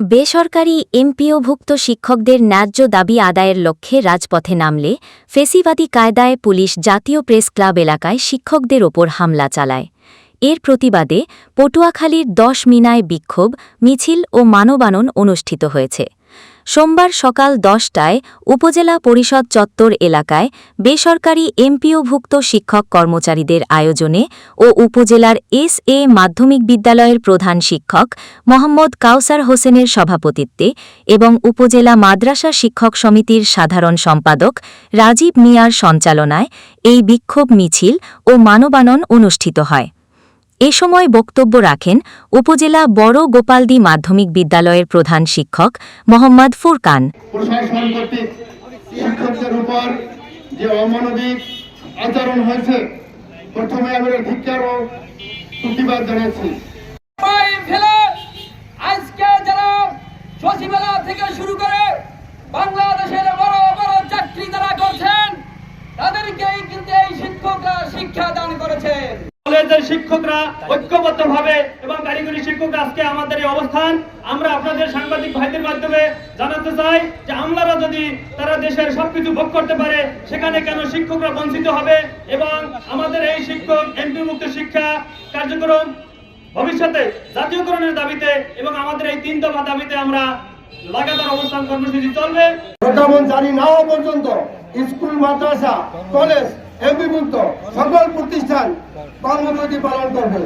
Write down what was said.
বেসরকারি এমপিওভুক্ত শিক্ষকদের ন্যায্য দাবি আদায়ের লক্ষ্যে রাজপথে নামলে ফেসিবাদী কায়দায় পুলিশ জাতীয় প্রেস ক্লাব এলাকায় শিক্ষকদের ওপর হামলা চালায়। এর প্রতিবাদে পটুয়াখালীর দশ মিনায় বিক্ষোভ, মিছিল ও মানবানন অনুষ্ঠিত হয়েছে। সোমবার সকাল দশটায় উপজেলা পরিষদ চত্বর এলাকায় বেসরকারি এমপিওভুক্ত শিক্ষক কর্মচারীদের আয়োজনে ও উপজেলার এস এ মাধ্যমিক বিদ্যালয়ের প্রধান শিক্ষক মোহাম্মদ কাউসার হোসেনের সভাপতিত্বে এবং উপজেলা মাদ্রাসা শিক্ষক সমিতির সাধারণ সম্পাদক রাজীব মিয়ার সঞ্চালনায় এই বিক্ষোভ মিছিল ও মানবানন অনুষ্ঠিত হয়। এ সময় বক্তব্য রাখেন উপজেলা বড় গোপালদি মাধ্যমিক বিদ্যালয়ের প্রধান শিক্ষক মোহাম্মদ ফুরকান। প্রশাসন কর্তৃক শিক্ষকদের উপর যে অমানবিক আচরণ হয়েছে প্রথমে আমি ধিক্কার ও প্রতিবাদ জানাচ্ছি। আজকে যারা সচিবালয় থেকে শুরু করে বাংলাদেশের বড় বড় চাকরি যারা করছেন তাদেরকেই কিন্তু এই শিক্ষকরা শিক্ষা দান করেছেন। কলেজের শিক্ষকরা ঐক্যবদ্ধ ভাবে এবং কারিগরি শিক্ষক আজকে আমাদের এই অবস্থান। আমরা আপনাদের সাংবাদিক ভাইদের মাধ্যমে জানাতে চাই যে আমলারা যদি তারা দেশের সবকিছু ভোগ করতে পারে, সেখানে কেন শিক্ষকরা বঞ্চিত হবে? এবং আমাদের এই শিক্ষক এমপি মুক্ত শিক্ষা কার্যক্রম ভবিষ্যতে জাতীয়করণের দাবিতে এবং আমাদের এই তিন দফা দাবিতে আমরা লাগাতার অবস্থান কর্মসূচি চলবে। জারি না পর্যন্ত। স্কুল, মাদ্রাসা, কলেজ এমপিভুক্ত সকল প্রতিষ্ঠান কর্মবিরতি পালন করবে।